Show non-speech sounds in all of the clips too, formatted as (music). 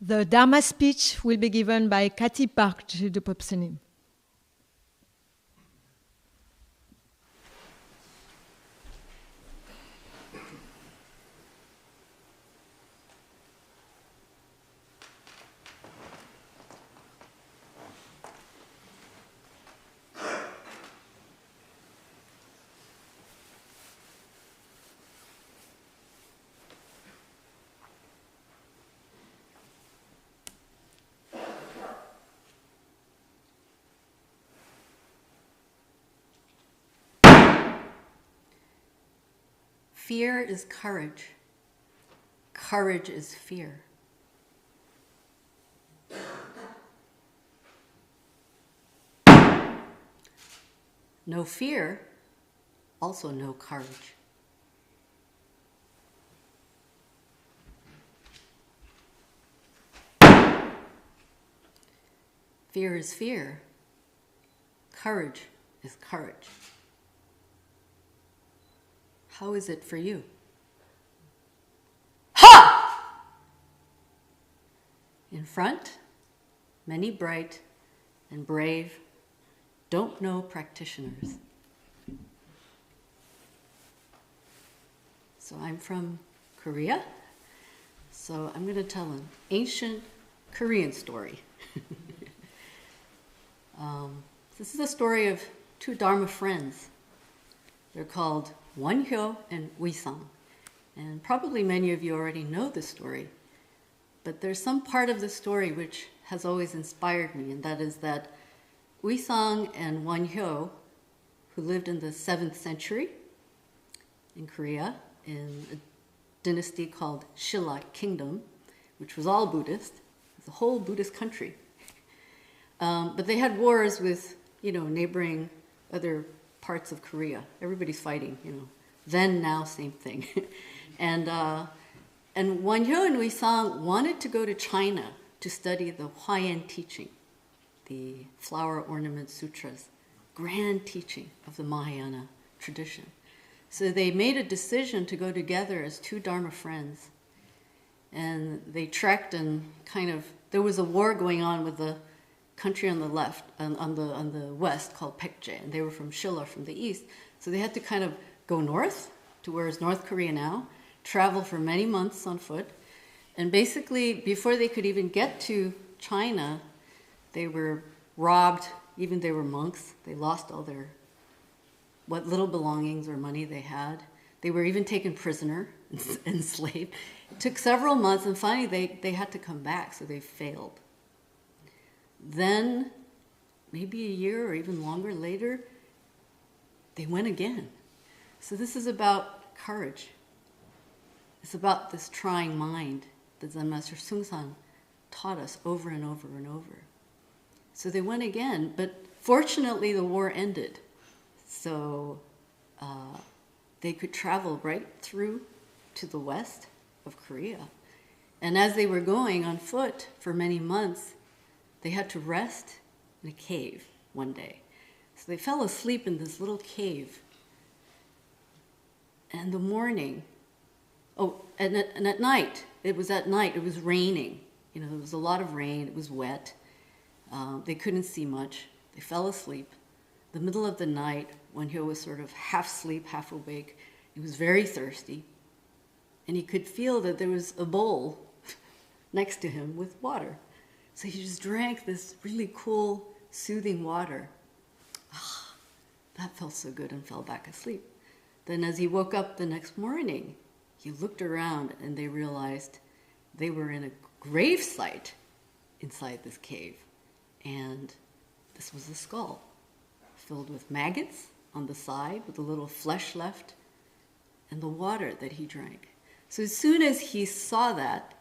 The Dharma speech will be given by Kathy Park de Fear is courage. Courage is fear. No fear, also no courage. Fear is fear. Courage is courage. How is it for you? Ha! In front, many bright and brave, don't know practitioners. So I'm from Korea. So I'm going to tell an ancient Korean story. (laughs) um, this is a story of two Dharma friends. They're called Wonhyo and Wisang. And probably many of you already know the story, but there's some part of the story which has always inspired me, and that is that Wisang and Wonhyo, who lived in the 7th century in Korea, in a dynasty called Shilla Kingdom, which was all Buddhist, it's a whole Buddhist country. Um, but they had wars with, you know, neighboring other parts of Korea. Everybody's fighting, you know. Then, now, same thing. (laughs) and uh, and Wonhyo and Wisang wanted to go to China to study the Huayan teaching, the flower ornament sutras, grand teaching of the Mahayana tradition. So they made a decision to go together as two Dharma friends. And they trekked and kind of, there was a war going on with the country on the left, on, on the, on the west called Paekje, and they were from Shilla, from the east. So they had to kind of go north to where is North Korea now, travel for many months on foot, and basically, before they could even get to China, they were robbed, even they were monks. They lost all their, what little belongings or money they had. They were even taken prisoner, (laughs) and enslaved. It took several months, and finally they, they had to come back, so they failed. Then, maybe a year or even longer later, they went again. So, this is about courage. It's about this trying mind that Zen Master Sungsan taught us over and over and over. So they went again, but fortunately the war ended. So uh, they could travel right through to the west of Korea. And as they were going on foot for many months, they had to rest in a cave one day. So they fell asleep in this little cave. And the morning, oh, and at, and at night, it was at night, it was raining. You know, there was a lot of rain, it was wet. Um, they couldn't see much. They fell asleep. The middle of the night, when he was sort of half asleep, half awake, he was very thirsty. And he could feel that there was a bowl (laughs) next to him with water. So he just drank this really cool, soothing water. Ah, that felt so good and fell back asleep. Then, as he woke up the next morning, he looked around and they realized they were in a grave site inside this cave. And this was a skull filled with maggots on the side with a little flesh left and the water that he drank. So as soon as he saw that,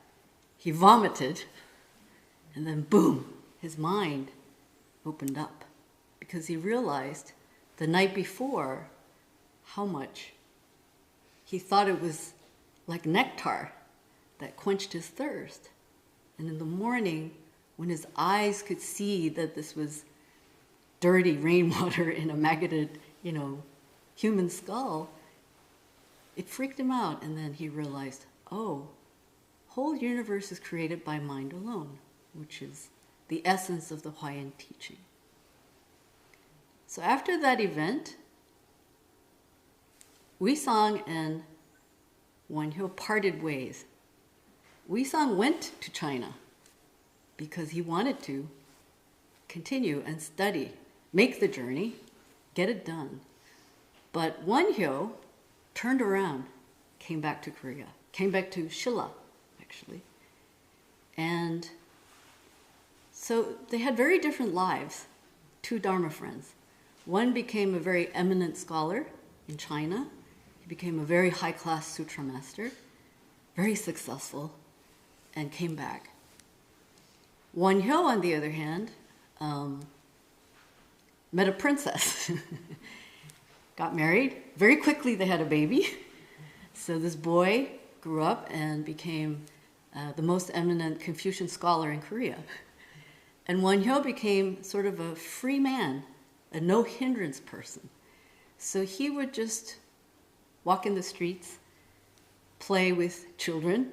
he vomited and then boom, his mind opened up because he realized the night before how much he thought it was like nectar that quenched his thirst. And in the morning, when his eyes could see that this was dirty rainwater (laughs) in a maggoted, you know, human skull, it freaked him out. And then he realized, oh, whole universe is created by mind alone, which is the essence of the Huayan teaching. So after that event, Wisang and Wan Hyo parted ways. Wisang went to China because he wanted to continue and study, make the journey, get it done. But Wan Hyo turned around, came back to Korea, came back to Shilla, actually. And so they had very different lives, two Dharma friends. One became a very eminent scholar in China. He became a very high class sutra master, very successful, and came back. Wan Hyo, on the other hand, um, met a princess, (laughs) got married. Very quickly, they had a baby. (laughs) So this boy grew up and became uh, the most eminent Confucian scholar in Korea. (laughs) And Wan Hyo became sort of a free man, a no hindrance person. So he would just walk in the streets, play with children,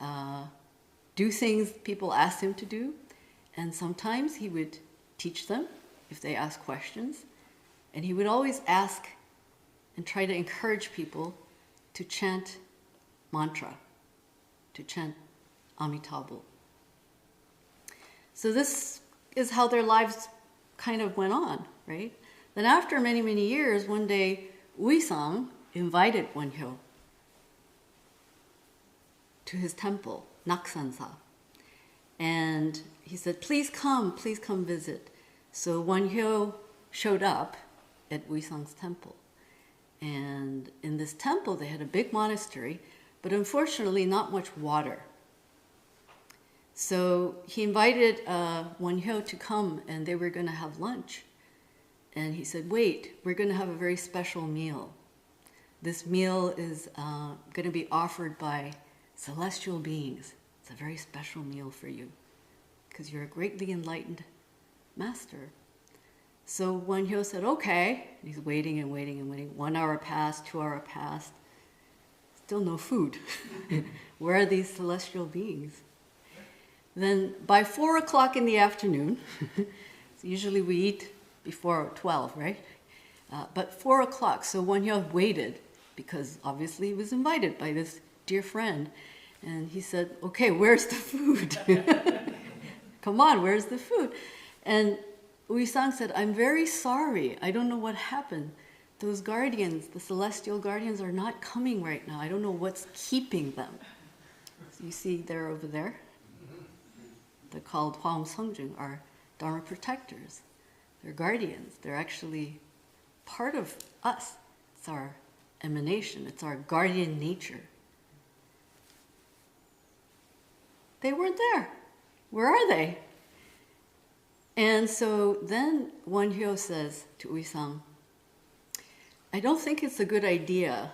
uh, do things people asked him to do, and sometimes he would teach them if they asked questions. And he would always ask and try to encourage people to chant mantra, to chant Amitabha. So this is how their lives kind of went on, right? Then after many, many years, one day Wisang invited Wan Hyo to his temple, Naksansa. And he said, please come, please come visit. So Wan Hyo showed up at Wisang's temple. And in this temple, they had a big monastery, but unfortunately, not much water. So he invited uh, Wan Hyo to come, and they were going to have lunch. And he said, Wait, we're going to have a very special meal. This meal is uh, going to be offered by celestial beings. It's a very special meal for you because you're a greatly enlightened master. So Wan Hyo said, okay. And he's waiting and waiting and waiting. One hour passed, two hour passed. Still no food. (laughs) Where are these celestial beings? Then by four o'clock in the afternoon, (laughs) usually we eat before 12, right? Uh, but four o'clock, so Hyo waited because obviously he was invited by this dear friend. And he said, okay, where's the food? (laughs) Come on, where's the food? And Wisang said, I'm very sorry. I don't know what happened. Those guardians, the celestial guardians, are not coming right now. I don't know what's keeping them. So you see, they're over there. They're called Hwaum Songjung, are Dharma protectors. They're guardians. They're actually part of us. It's our emanation, it's our guardian nature. They weren't there. Where are they? And so then Wan Hyo says to Wisang, I don't think it's a good idea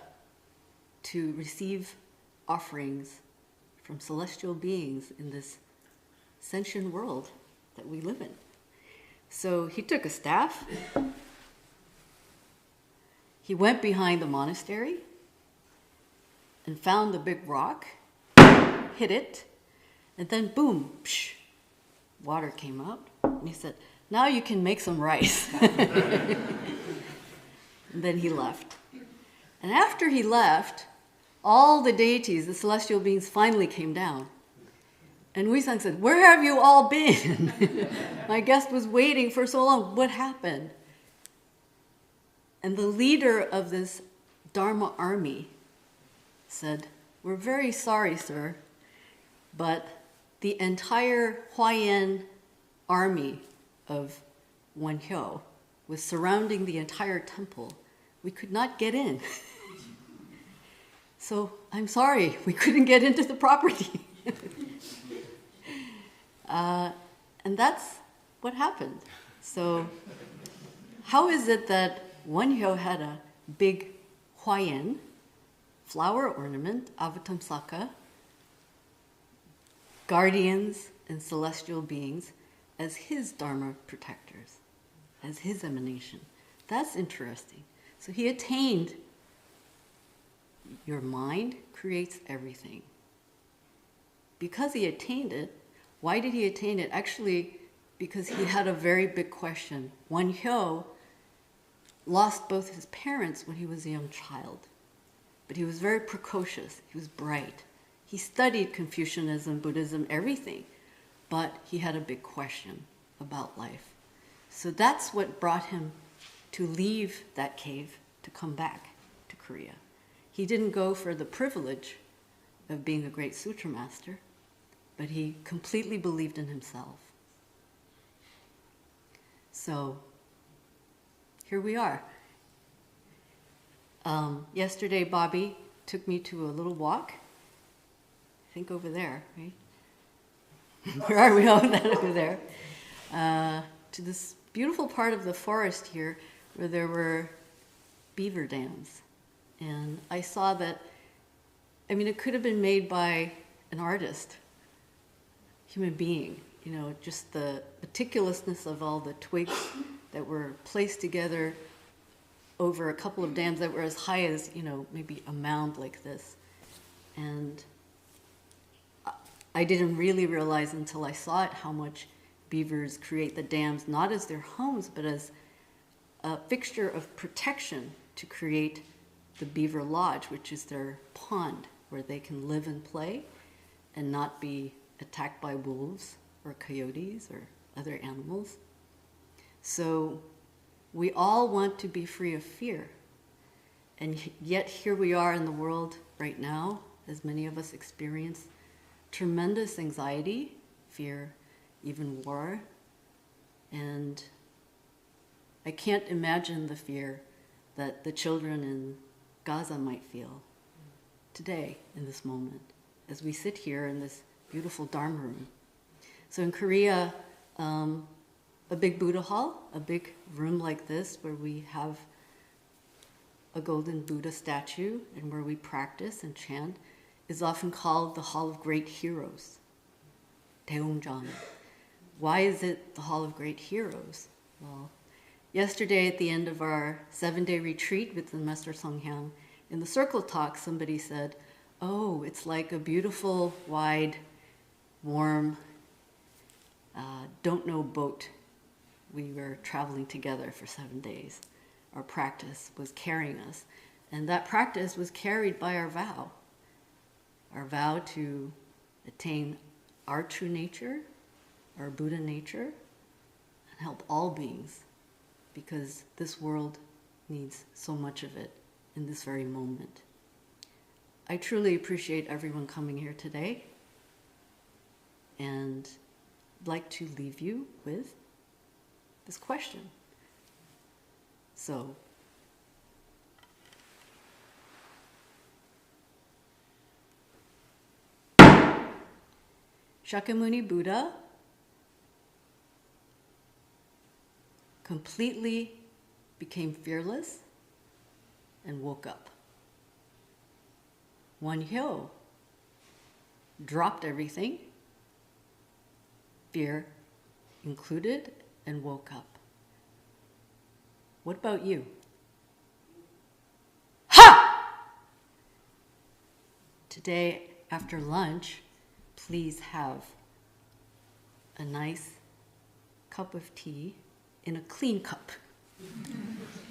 to receive offerings from celestial beings in this sentient world that we live in. So he took a staff, he went behind the monastery and found the big rock, hit it, and then boom, psh, water came out. And he said, Now you can make some rice. (laughs) and then he left. And after he left, all the deities, the celestial beings, finally came down. And Wisang said, Where have you all been? (laughs) My guest was waiting for so long. What happened? And the leader of this Dharma army said, We're very sorry, sir, but the entire Huayan army of Wan Hyo was surrounding the entire temple. We could not get in. (laughs) so I'm sorry, we couldn't get into the property. (laughs) uh, and that's what happened. So, how is it that Wan Hyo had a big Huayan flower ornament, Avatamsaka, guardians and celestial beings as his Dharma protectors, as his emanation. That's interesting. So he attained your mind creates everything. because he attained it, why did he attain it? Actually, because he had a very big question. Won Hyo lost both his parents when he was a young child, but he was very precocious, he was bright. He studied Confucianism, Buddhism, everything, but he had a big question about life. So that's what brought him to leave that cave to come back to Korea. He didn't go for the privilege of being a great sutra master, but he completely believed in himself. So here we are. Um, yesterday, Bobby took me to a little walk. I think over there, right? (laughs) Where are we? Oh, (laughs) that over there. Uh, to this beautiful part of the forest here where there were beaver dams. And I saw that, I mean, it could have been made by an artist, human being, you know, just the meticulousness of all the twigs that were placed together over a couple of dams that were as high as, you know, maybe a mound like this. And I didn't really realize until I saw it how much beavers create the dams, not as their homes, but as a fixture of protection to create the beaver lodge, which is their pond where they can live and play and not be attacked by wolves or coyotes or other animals. So we all want to be free of fear. And yet, here we are in the world right now, as many of us experience tremendous anxiety, fear, even war. And I can't imagine the fear that the children in Gaza might feel today in this moment as we sit here in this beautiful Dharma room. So in Korea, um, a big Buddha hall, a big room like this where we have a golden Buddha statue and where we practice and chant is often called the Hall of Great Heroes, Daeungjeon. Why is it the Hall of Great Heroes? Well, yesterday at the end of our seven-day retreat with the Master Songhyang, in the circle talk, somebody said, oh, it's like a beautiful, wide, warm, uh, don't know boat. We were traveling together for seven days. Our practice was carrying us. And that practice was carried by our vow our vow to attain our true nature, our Buddha nature, and help all beings because this world needs so much of it in this very moment. I truly appreciate everyone coming here today and like to leave you with this question. So, Shakyamuni Buddha completely became fearless and woke up. One Hyo dropped everything, fear included, and woke up. What about you? Ha! Today, after lunch, please have a nice cup of tea in a clean cup. (laughs)